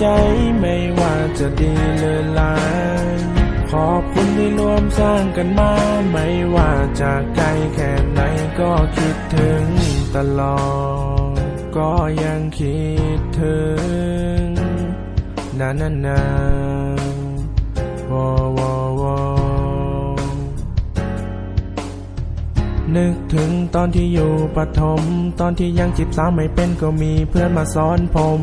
ใจไม่ว่าจะดีหรือร้ายขอบคุณที่ร่วมสร้างกันมา ไม่ว่าจะไกลแค่ไหนก็คิดถึงตลอด ก็ยังคิดถึงนานานานวอวอวอนึกถึงตอนที่อยู่ปฐมตอนที่ยังจีบสาวไม่เป็นก็มีเพื่อนมาสอนผม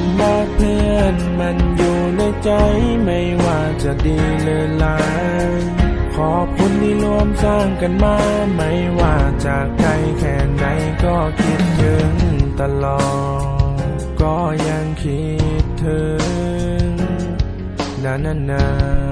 ำว่าเพื่อนมันอยู่ในใจไม่ว่าจะดีหรือร้ายขอบคุณที่รวมสร้างกันมา ไม่ว่าจากไกลแค่ไหนก็คิดถึงตลอด ก็ยังคิดถึง นานานา